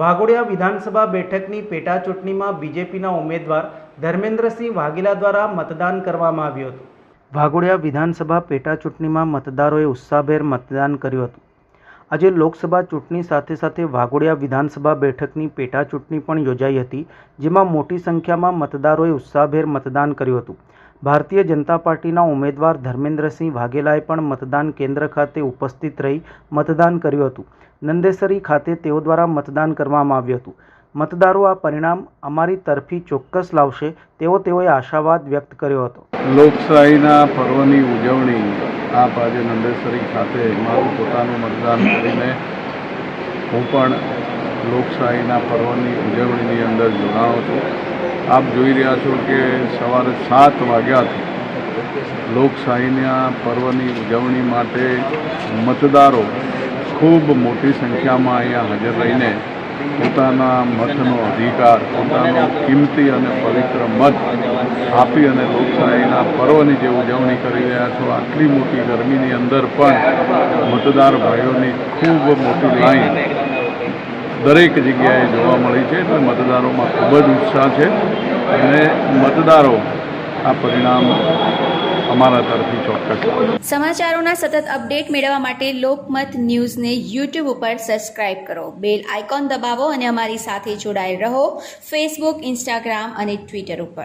વાઘોડિયા વિધાનસભા બેઠકની પેટા ચૂંટણીમાં બીજેપીના ઉમેદવાર ધર્મેન્દ્રસિંહ વાઘેલા દ્વારા મતદાન કરવામાં આવ્યું હતું. વાઘોડિયા વિધાનસભા પેટા ચૂંટણીમાં મતદારોએ ઉત્સાહભેર મતદાન કર્યું હતું. આજે લોકસભા ચૂંટણી સાથે સાથે વાઘોડિયા વિધાનસભા બેઠકની પેટા ચૂંટણી પણ યોજાઈ હતી, જેમાં મોટી સંખ્યામાં મતદારોએ ઉત્સાહભેર મતદાન કર્યું હતું. ભારતીય જનતા પાર્ટીના ઉમેદવાર ધર્મેન્દ્રસિંહ વાઘેલાએ પણ મતદાન કેન્દ્ર ખાતે ઉપસ્થિત રહી મતદાન કર્યું હતું. નંદેસરી ખાતે તેઓ દ્વારા મતદાન કરવામાં આવ્યું હતું. મતદારો આ પરિણામ અમારી તરફી ચોક્કસ લાવશે તેવો તેઓએ આશાવાદ વ્યક્ત કર્યો હતો. લોકશાહીના પર્વની ઉજવણી આપ આજે નંદેસરી ખાતે મારું પોતાનું મતદાન કરીને હું પણ લોકશાહીના પર્વની ઉજવણીની અંદર જોડાણો છું. આપ જોઈ રહ્યા છો કે સવારે સાત વાગ્યાથી લોકશાહીના પર્વની ઉજવણી માટે મતદારો ખૂબ મોટી સંખ્યામાં અહીંયા હાજર રહીને પોતાના મતનો અધિકાર, પોતાનો કિંમતી અને પવિત્ર મત આપી અને લોકશાહીના પર્વની જે ઉજવણી કરી રહ્યા છો, આટલી મોટી ગરમીની અંદર પણ મતદાર ભાઈઓની ખૂબ મોટી લાઈન દરેક જગ્યાએ જોવા મળી છે એટલે મતદારોમાં ખૂબ જ ઉત્સાહ છે. અને મતદારો આ પરિણામ અમારા તરફથી ચોક્કસ. સમાચારોના સતત અપડેટ મેળવવા માટે લોકમત ન્યૂઝને યુટ્યુબ ઉપર સબસ્ક્રાઇબ કરો. બેલ આઇકોન દબાવો અને અમારી સાથે જોડાયેલ રહો. ફેસબુક, ઇન્સ્ટાગ્રામ અને ટ્વિટર ઉપર.